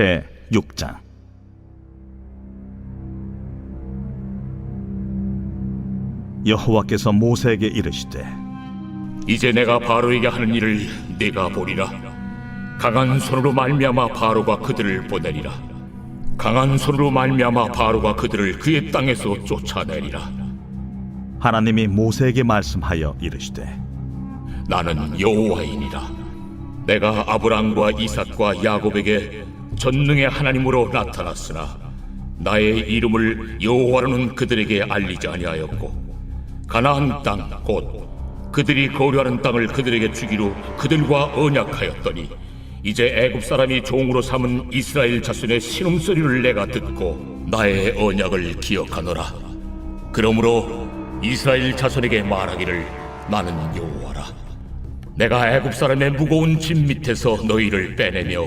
제 6장 여호와께서 모세에게 이르시되 이제 내가 바로에게 하는 일을 네가 보리라. 강한 손으로 말미암아 바로가 그들을 보내리라. 강한 손으로 말미암아 바로가 그들을 그의 땅에서 쫓아내리라. 하나님이 모세에게 말씀하여 이르시되 나는 여호와이니라. 내가 아브람과 이삭과 야곱에게 전능의 하나님으로 나타났으나 나의 이름을 여호와로는 그들에게 알리지 아니하였고 가나안 땅 곧 그들이 거류하는 땅을 그들에게 주기로 그들과 언약하였더니 이제 애굽 사람이 종으로 삼은 이스라엘 자손의 신음소리를 내가 듣고 나의 언약을 기억하노라. 그러므로 이스라엘 자손에게 말하기를 나는 여호와라. 내가 애굽 사람의 무거운 짐 밑에서 너희를 빼내며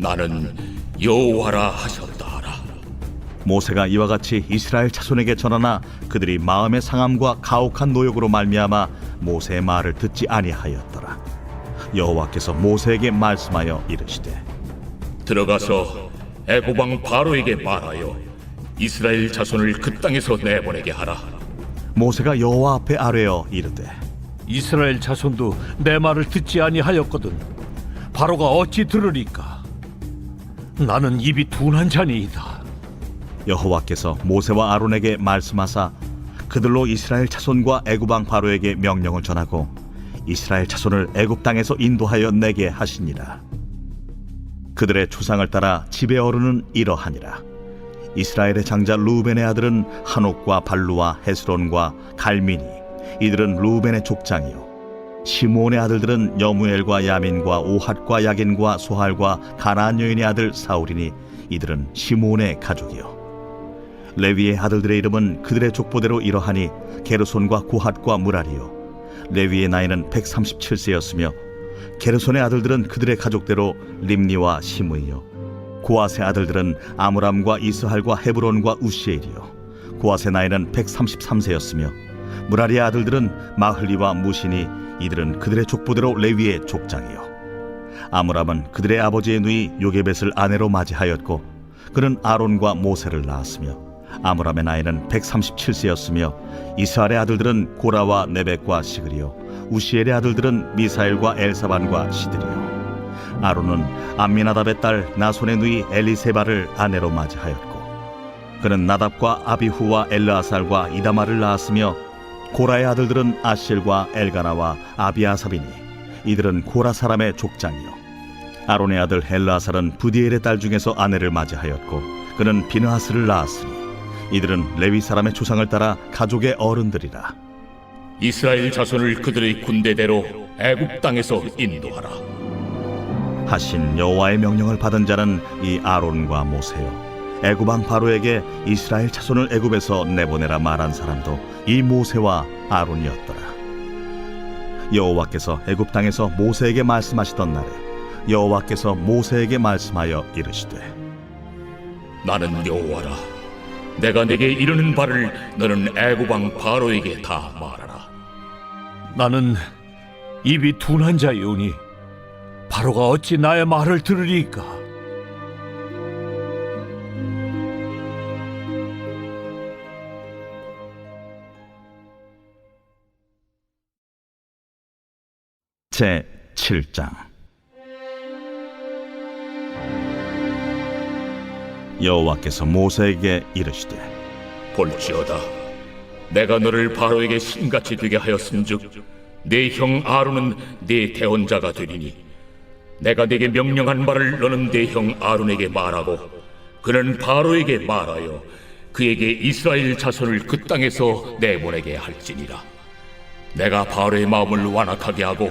나는 여호와라 하셨다 하라. 모세가 이와 같이 이스라엘 자손에게 전하나 그들이 마음의 상함과 가혹한 노역으로 말미암아 모세의 말을 듣지 아니하였더라 여호와께서 모세에게 말씀하여 이르시되 들어가서 애굽 왕 바로에게 말하여 이스라엘 자손을 그 땅에서 내보내게 하라. 모세가 여호와 앞에 아뢰어 이르되 이스라엘 자손도 내 말을 듣지 아니하였거든 바로가 어찌 들으리까 나는 입이 둔한 자니이다. 여호와께서 모세와 아론에게 말씀하사 그들로 이스라엘 자손과 애굽 왕 바로에게 명령을 전하고 이스라엘 자손을 애굽 땅에서 인도하여 내게 하시니라. 그들의 조상을 따라 집의 어른은 이러하니라. 이스라엘의 장자 루벤의 아들은 한옥과 발루와 헤스론과 갈미니 이들은 루벤의 족장이요 시므온의 아들들은 여무엘과 야민과 오핫과 야긴과 소할과 가나안 여인의 아들 사울이니 이들은 시므온의 가족이요. 레위의 아들들의 이름은 그들의 족보대로 이러하니 게르손과 고핫과 무라리요. 레위의 나이는 137세였으며 게르손의 아들들은 그들의 가족대로 림니와 시므이요. 고아의 아들들은 아므람과 이스할과 헤브론과 우시엘이요. 고아의 나이는 133세였으며 무라리의 아들들은 마흘리와 무시니 이들은 그들의 족보대로 레위의 족장이요. 아므람은 그들의 아버지의 누이 요게벳을 아내로 맞이하였고 그는 아론과 모세를 낳았으며 아므람의 나이는 137세였으며 이스라엘의 아들들은 고라와 네벡과 시그리요 우시엘의 아들들은 미사엘과 엘사반과 시드리요. 아론은 암미나답의 딸 나손의 누이 엘리세바를 아내로 맞이하였고 그는 나답과 아비후와 엘르아살과 이다마를 낳았으며 고라의 아들들은 아실과 엘가나와 아비아삽이니 이들은 고라 사람의 족장이요. 아론의 아들 엘르아살은 부디엘의 딸 중에서 아내를 맞이하였고 그는 비느하스를 낳았으니 이들은 레위 사람의 조상을 따라 가족의 어른들이라. 이스라엘 자손을 그들의 군대대로 애굽 땅에서 인도하라. 하신 여호와의 명령을 받은 자는 이 아론과 모세요 애굽 왕 바로에게 이스라엘 자손을 애굽에서 내보내라 말한 사람도 이 모세와 아론이었더라 여호와께서 애굽 땅에서 모세에게 말씀하시던 날에 여호와께서 모세에게 말씀하여 이르시되 나는 여호와라. 내가 내게 이르는 바를 너는 애굽 왕 바로에게 다 말하라. 나는 입이 둔한 자이오니 바로가 어찌 나의 말을 들으리까 제 7장. 여호와께서 모세에게 이르시되 볼지어다. 내가 너를 바로에게 신같이 되게 하였은즉 내형 아론은 네 대언자가 되리니 내가 네게 명령한 바를 너는 내형 아론에게 말하고 그는 바로에게 말하여 그에게 이스라엘 자손을 그 땅에서 내보내게 할지니라. 내가 바로의 마음을 완악하게 하고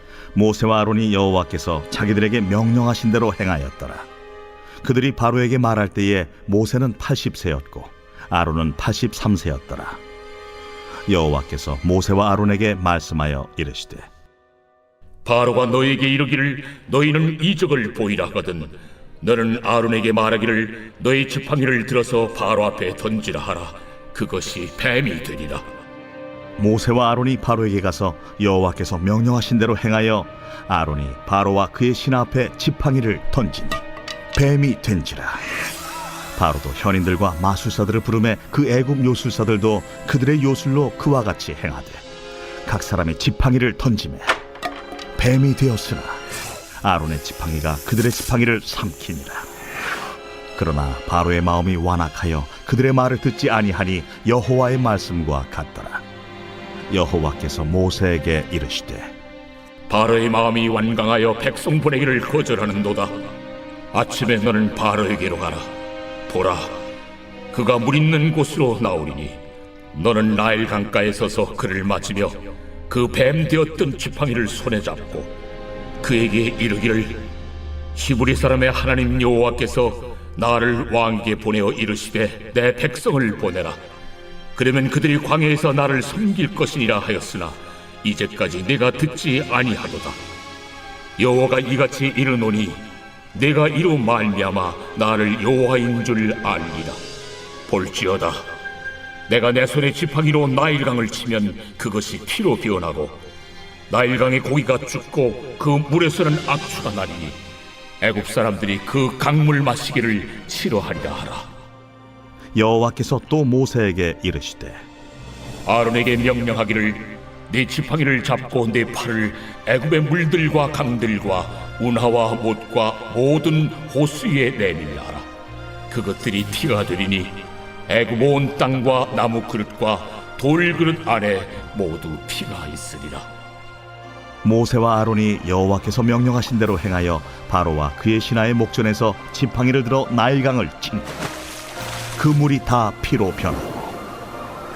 모세와 아론이 여호와께서 자기들에게 명령하신 대로 행하였더라. 그들이 바로에게 말할 때에 모세는 80세였고 아론은 83세였더라. 여호와께서 모세와 아론에게 말씀하여 이르시되 바로가 너에게 이르기를 너희는 이적을 보이라 하거든 너는 아론에게 말하기를 너희 지팡이를 들어서 바로 앞에 던지라 하라 그것이 뱀이 되리라 모세와 아론이 바로에게 가서 여호와께서 명령하신 대로 행하여 아론이 바로와 그의 신 앞에 지팡이를 던지니 뱀이 된지라. 바로도 현인들과 마술사들을 부르매 그 애굽 요술사들도 그들의 요술로 그와 같이 행하되 각 사람이 지팡이를 던지매 뱀이 되었으나 아론의 지팡이가 그들의 지팡이를 삼키니라. 그러나 바로의 마음이 완악하여 그들의 말을 듣지 아니하니 여호와의 말씀과 같더라 여호와께서 모세에게 이르시되 바로의 마음이 완강하여 백성 보내기를 거절하는도다. 아침에 너는 바로에게로 가라. 보라 그가 물 있는 곳으로 나오리니 너는 나일 강가에 서서 그를 맞으며 그 뱀 되었던 지팡이를 손에 잡고 그에게 이르기를 히브리 사람의 하나님 여호와께서 나를 왕에게 보내어 이르시되 내 백성을 보내라 그러면 그들이 광야에서 나를 섬길 것이니라 하였으나 이제까지 내가 듣지 아니하도다. 여호와가 이같이 이르노니 내가 이로 말미암아 나를 여호와인 줄 알리라. 볼지어다. 내가 내 손에 지팡이로 나일강을 치면 그것이 피로 변하고 나일강의 고기가 죽고 그 물에서는 악취가 나리니 애굽 사람들이 그 강물 마시기를 싫어하리라 하라 여호와께서 또 모세에게 이르시되 아론에게 명령하기를 네 지팡이를 잡고 네 팔을 애굽의 물들과 강들과 운하와 못과 모든 호수에 내밀라 하라. 그것들이 피가 되리니 애굽 온 땅과 나무 그릇과 돌 그릇 안에 모두 피가 있으리라. 모세와 아론이 여호와께서 명령하신 대로 행하여 바로와 그의 신하의 목전에서 지팡이를 들어 나일강을 친 그 물이 다 피로 변하고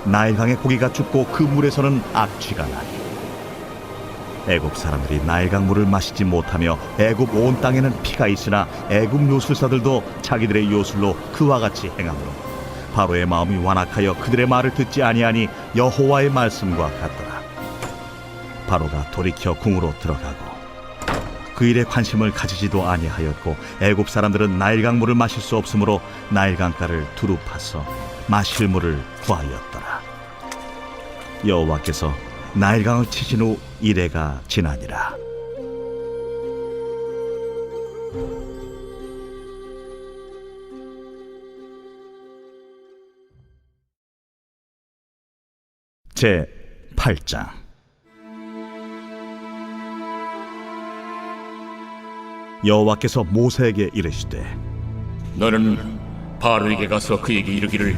나일강의 고기가 죽고 그 물에서는 악취가 나니 애굽 사람들이 나일강 물을 마시지 못하며 애굽 온 땅에는 피가 있으나 애굽 요술사들도 자기들의 요술로 그와 같이 행하므로 바로의 마음이 완악하여 그들의 말을 듣지 아니하니 여호와의 말씀과 같더라. 바로가 돌이켜 궁으로 들어가고 그 일에 관심을 가지지도 아니하였고 애굽 사람들은 나일강 물을 마실 수 없으므로 나일강가를 두루 파서 마실 물을 구하였더라. 여호와께서 나일강을 치신 후 이래가 지나니라. 제 8장 여호와께서 모세에게 이르시되 너는 바로에게 가서 그에게 이르기를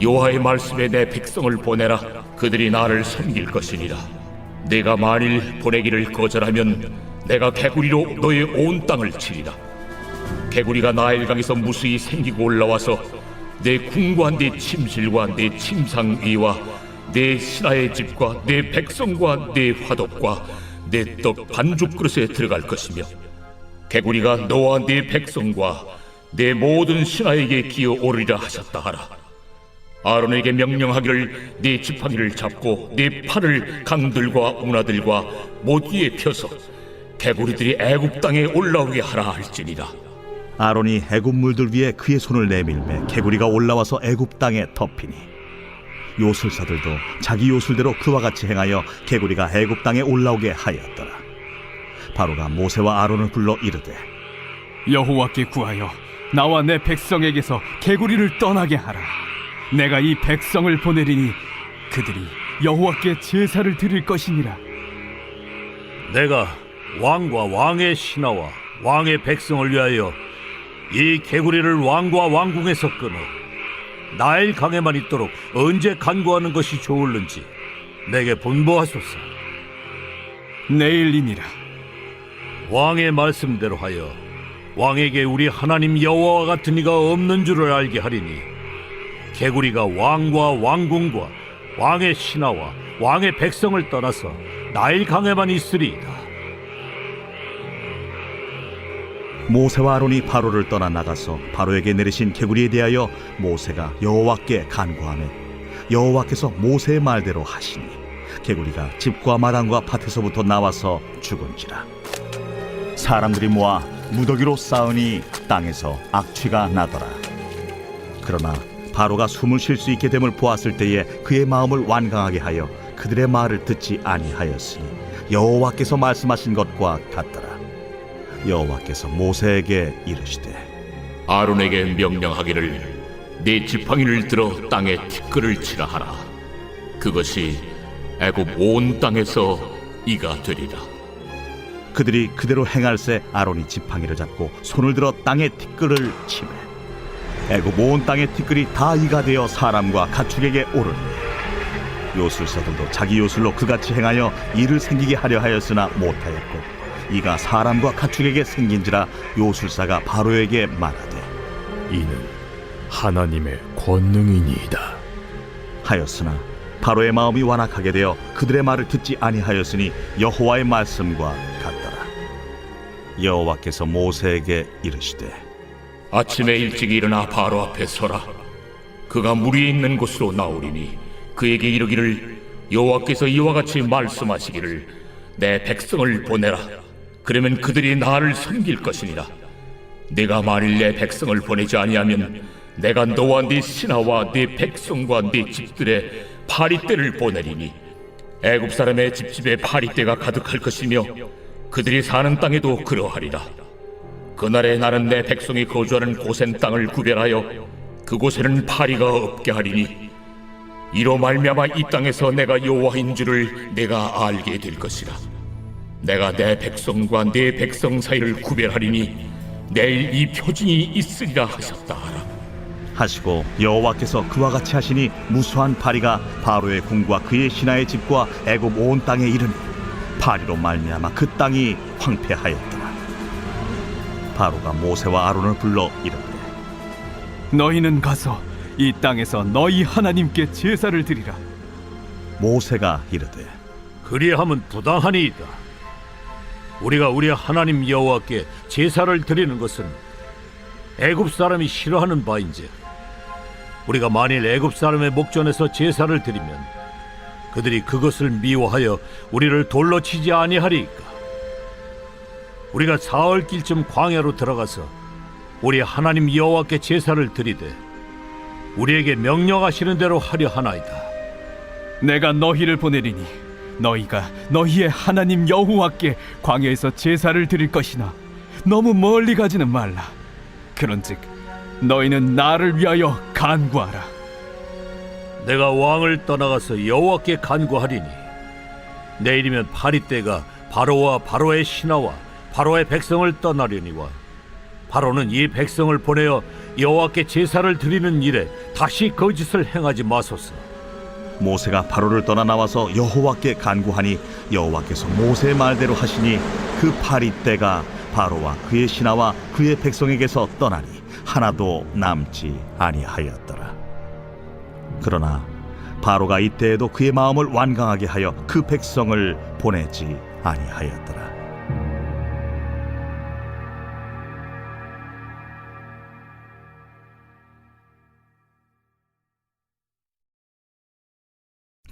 여호와의 말씀에 내 백성을 보내라. 그들이 나를 섬길 것이니라. 내가 만일 보내기를 거절하면 내가 개구리로 너의 온 땅을 치리라. 개구리가 나일강에서 무수히 생기고 올라와서 내 궁과 내 침실과 내 침상 위와 내 신하의 집과 내 백성과 내 화덕과 내 떡 반죽 그릇에 들어갈 것이며 개구리가 너와 네 백성과 내 모든 신하에게 기어 오르리라 하셨다 하라. 아론에게 명령하기를 네 지팡이를 잡고 네 팔을 강들과 운하들과 못 위에 펴서 개구리들이 애굽 땅에 올라오게 하라 할지니라. 아론이 애굽 물들 위에 그의 손을 내밀매 개구리가 올라와서 애굽 땅에 덮이니 요술사들도 자기 요술대로 그와 같이 행하여 개구리가 애굽 땅에 올라오게 하였더라 바로가 모세와 아론을 불러 이르되 여호와께 구하여 나와 내 백성에게서 개구리를 떠나게 하라. 내가 이 백성을 보내리니 그들이 여호와께 제사를 드릴 것이니라. 내가 왕과 왕의 신하와 왕의 백성을 위하여 이 개구리를 왕과 왕궁에서 끊어 나일 강에만 있도록 언제 간구하는 것이 좋을는지 내게 분부하소서. 내일이니라. 왕의 말씀대로 하여 왕에게 우리 하나님 여호와와 같은 이가 없는 줄을 알게 하리니 개구리가 왕과 왕궁과 왕의 신하와 왕의 백성을 떠나서 나일 강에만 있으리이다. 모세와 아론이 바로를 떠나 나가서 바로에게 내리신 개구리에 대하여 모세가 여호와께 간구하며 여호와께서 모세의 말대로 하시니 개구리가 집과 마당과 밭에서부터 나와서 죽은지라 사람들이 모아 무더기로 쌓으니 땅에서 악취가 나더라 그러나 바로가 숨을 쉴 수 있게 됨을 보았을 때에 그의 마음을 완강하게 하여 그들의 말을 듣지 아니하였으니 여호와께서 말씀하신 것과 같더라 여호와께서 모세에게 이르시되 아론에게 명령하기를 네 지팡이를 들어 땅에 티끌을 치라 하라. 그것이 애굽 온 땅에서 이가 되리라. 그들이 그대로 행할새 아론이 지팡이를 잡고 손을 들어 땅에 티끌을 치매 애굽 온 땅의 티끌이 다 이가 되어 사람과 가축에게 오르니 요술사들도 자기 요술로 그같이 행하여 이를 생기게 하려 하였으나 못하였고 이가 사람과 가축에게 생긴지라 요술사가 바로에게 말하되 이는 하나님의 권능이니이다. 하였으나 바로의 마음이 완악하게 되어 그들의 말을 듣지 아니하였으니 여호와의 말씀과 여호와께서 모세에게 이르시되 아침에 일찍 일어나 바로 앞에 서라. 그가 물이 있는 곳으로 나오리니 그에게 이르기를 여호와께서 이와 같이 말씀하시기를 내 백성을 보내라. 그러면 그들이 나를 섬길 것이니라. 내가 만일 내 백성을 보내지 아니하면 내가 너와 네 신하와 네 백성과 네 집들의 파리떼를 보내리니 애굽 사람의 집집에 파리떼가 가득할 것이며 그들이 사는 땅에도 그러하리라. 그날에 나는 내 백성이 거주하는 고센 땅을 구별하여 그곳에는 파리가 없게 하리니 이로 말미암아 이 땅에서 내가 여호와인 줄을 내가 알게 될 것이라 내가 내 백성과 내 백성 사이를 구별하리니 내일 이 표징이 있으리라 하셨다 하라 하시고 여호와께서 그와 같이 하시니 무수한 파리가 바로의 궁과 그의 신하의 집과 애굽 온 땅에 이르니 파리로 말미암아 그 땅이 황폐하였더라 바로가 모세와 아론을 불러 이르되 너희는 가서 이 땅에서 너희 하나님께 제사를 드리라. 모세가 이르되 그리함은 부당하니이다. 우리가 우리 하나님 여호와께 제사를 드리는 것은 애굽 사람이 싫어하는 바인지 우리가 만일 애굽 사람의 목전에서 제사를 드리면 그들이 그것을 미워하여 우리를 돌로 치지 아니하리이까 우리가 사흘 길쯤 광야로 들어가서 우리 하나님 여호와께 제사를 드리되 우리에게 명령하시는 대로 하려 하나이다. 내가 너희를 보내리니 너희가 너희의 하나님 여호와께 광야에서 제사를 드릴 것이나 너무 멀리 가지는 말라. 그런즉 너희는 나를 위하여 간구하라. 내가 왕을 떠나가서 여호와께 간구하리니 내일이면 파리떼가 바로와 바로의 신하와 바로의 백성을 떠나려니와 바로는 이 백성을 보내어 여호와께 제사를 드리는 일에 다시 거짓을 행하지 마소서. 모세가 바로를 떠나 나와서 여호와께 간구하니 여호와께서 모세의 말대로 하시니 그 파리 때가 바로와 그의 신하와 그의 백성에게서 떠나니 하나도 남지 아니하였더라. 그러나 바로가 이때에도 그의 마음을 완강하게 하여 그 백성을 보내지 아니하였더라.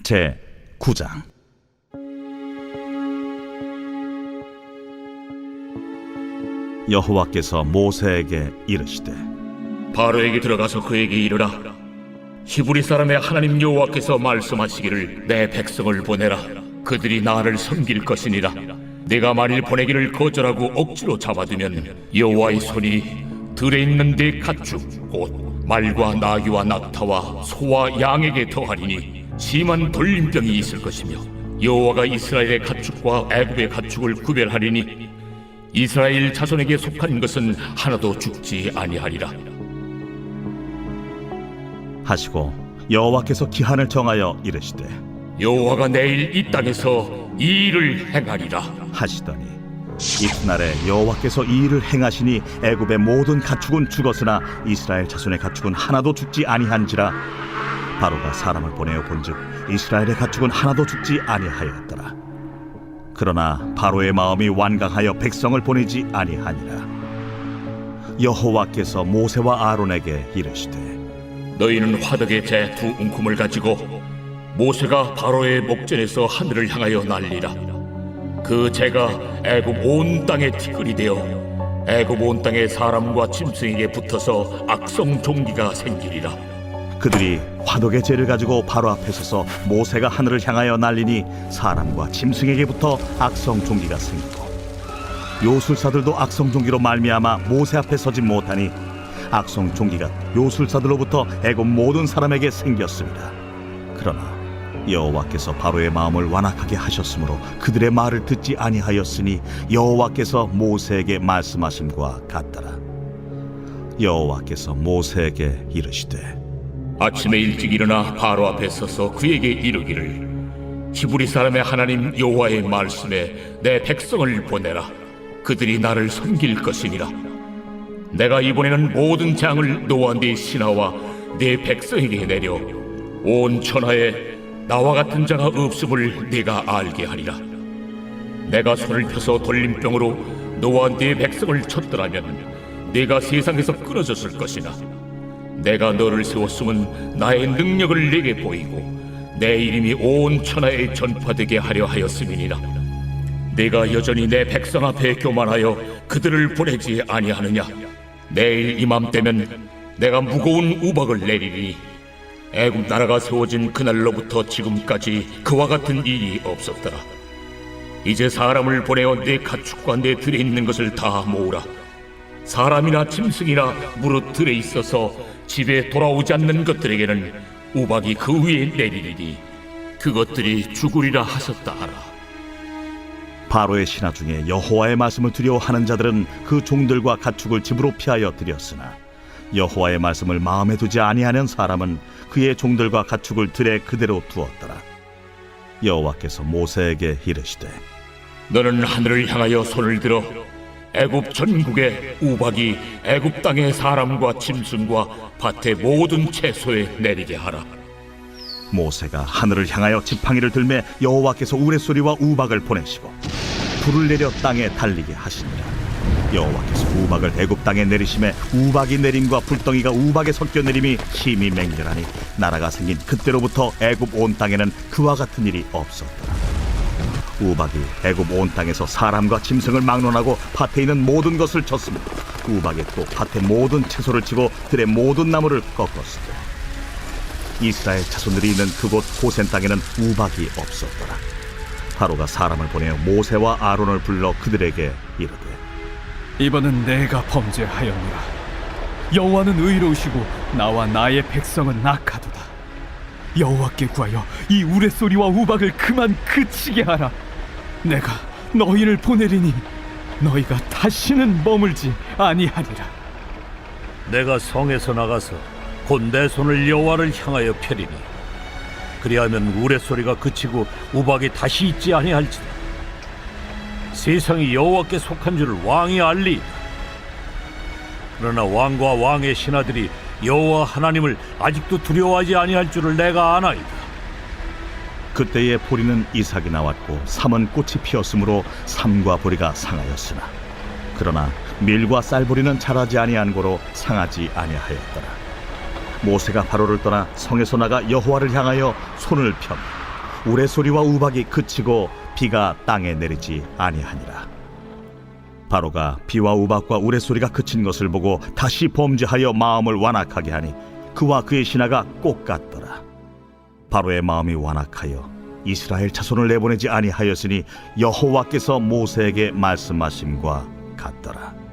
제 9장 여호와께서 모세에게 이르시되 바로에게 들어가서 그에게 이르라 히브리 사람의 하나님 여호와께서 말씀하시기를 내 백성을 보내라. 그들이 나를 섬길 것이니라. 내가 만일 보내기를 거절하고 억지로 잡아두면 여호와의 손이 들에 있는 내 가축 곧 말과 나귀와 낙타와 소와 양에게 더하리니 심한 돌림병이 있을 것이며 여호와가 이스라엘의 가축과 애굽의 가축을 구별하리니 이스라엘 자손에게 속한 것은 하나도 죽지 아니하리라 하시고 여호와께서 기한을 정하여 이르시되 여호와가 내일 이 땅에서 이 일을 행하리라. 하시더니 이튿날에 여호와께서 이 일을 행하시니 애굽의 모든 가축은 죽었으나 이스라엘 자손의 가축은 하나도 죽지 아니한지라. 바로가 사람을 보내어 본즉 이스라엘의 가축은 하나도 죽지 아니하였더라. 그러나 바로의 마음이 완강하여 백성을 보내지 아니하니라. 여호와께서 모세와 아론에게 이르시되 너희는 화덕의 재두 움큼을 가지고 모세가 바로의 목전에서 하늘을 향하여 날리라. 그 재가 애굽 온 땅에 티끌이 되어 애굽 온 땅의 사람과 짐승에게 붙어서 악성 종기가 생기리라. 그들이 화덕의 재를 가지고 바로 앞에 서서 모세가 하늘을 향하여 날리니 사람과 짐승에게부터 악성 종기가 생기고 요술사들도 악성 종기로 말미암아 모세 앞에 서지 못하니 악성 종기가 요술사들로부터 애굽 모든 사람에게 생겼습니다. 그러나 여호와께서 바로의 마음을 완악하게 하셨으므로 그들의 말을 듣지 아니하였으니 여호와께서 모세에게 말씀하심과 같더라. 여호와께서 모세에게 이르시되 아침에 일찍 일어나 바로 앞에 서서 그에게 이르기를 히브리 사람의 하나님 여호와의 말씀에 내 백성을 보내라 그들이 나를 섬길 것이니라 내가 이번에는 모든 장을 노아 네 신하와 네 백성에게 내려 온 천하에 나와 같은 자가 없음을 네가 알게 하리라. 내가 손을 펴서 돌림병으로 노아 네 백성을 쳤더라면 네가 세상에서 끊어졌을 것이나 내가 너를 세웠음은 나의 능력을 네게 보이고 내 이름이 온 천하에 전파되게 하려 하였음이니라. 내가 여전히 내 백성 앞에 교만하여 그들을 보내지 아니하느냐 내일 이맘때면 내가 무거운 우박을 내리리니 애굽 나라가 세워진 그날로부터 지금까지 그와 같은 일이 없었더라. 이제 사람을 보내어 내 가축과 내 들에 있는 것을 다 모으라. 사람이나 짐승이나 무릇 들에 있어서 집에 돌아오지 않는 것들에게는 우박이 그 위에 내리리니 그것들이 죽으리라 하셨다 하라. 바로의 신하 중에 여호와의 말씀을 두려워하는 자들은 그 종들과 가축을 집으로 피하여 들였으나 여호와의 말씀을 마음에 두지 아니하는 사람은 그의 종들과 가축을 들에 그대로 두었더라. 여호와께서 모세에게 이르시되 너는 하늘을 향하여 손을 들어 애굽 전국에 우박이 애굽 땅의 사람과 짐승과 밭의 모든 채소에 내리게 하라. 모세가 하늘을 향하여 지팡이를 들매 여호와께서 우레소리와 우박을 보내시고 불을 내려 땅에 달리게 하시니라. 여호와께서 우박을 애굽 땅에 내리심에 우박이 내림과 불덩이가 우박에 섞여 내림이 힘이 맹렬하니 나라가 생긴 그때로부터 애굽 온 땅에는 그와 같은 일이 없었더라. 우박이 애굽 온 땅에서 사람과 짐승을 막론하고 밭에 있는 모든 것을 쳤으며 우박이 또 밭의 모든 채소를 치고 들의 모든 나무를 꺾었으되 이스라엘 자손들이 있는 그곳 고센 땅에는 우박이 없었더라. 바로가 사람을 보내어 모세와 아론을 불러 그들에게 이르되 이번은 내가 범죄하였노라. 여호와는 의로우시고 나와 나의 백성은 악하도다. 여호와께 구하여 이 우레소리와 우박을 그만 그치게 하라. 내가 너희를 보내리니 너희가 다시는 머물지 아니하리라. 내가 성에서 나가서 곧내 손을 여호와를 향하여 펴리니. 그리하면 우레 소리가 그치고 우박이 다시 있지 아니할지라 세상이 여호와께 속한 줄을 왕이 알리. 그러나 왕과 왕의 신하들이 여호와 하나님을 아직도 두려워하지 아니할 줄을 내가 아나이다. 그때에 보리는 이삭이 나왔고 삼은 꽃이 피었으므로 삼과 보리가 상하였으나 그러나 밀과 쌀보리는 자라지 아니한 고로 상하지 아니하였더라. 모세가 바로를 떠나 성에서 나가 여호와를 향하여 손을 펴 우레소리와 우박이 그치고 비가 땅에 내리지 아니하니라. 바로가 비와 우박과 우레소리가 그친 것을 보고 다시 범죄하여 마음을 완악하게 하니 그와 그의 신하가 꼭 같더라. 바로의 마음이 완악하여 이스라엘 자손을 내보내지 아니하였으니 여호와께서 모세에게 말씀하심과 같더라.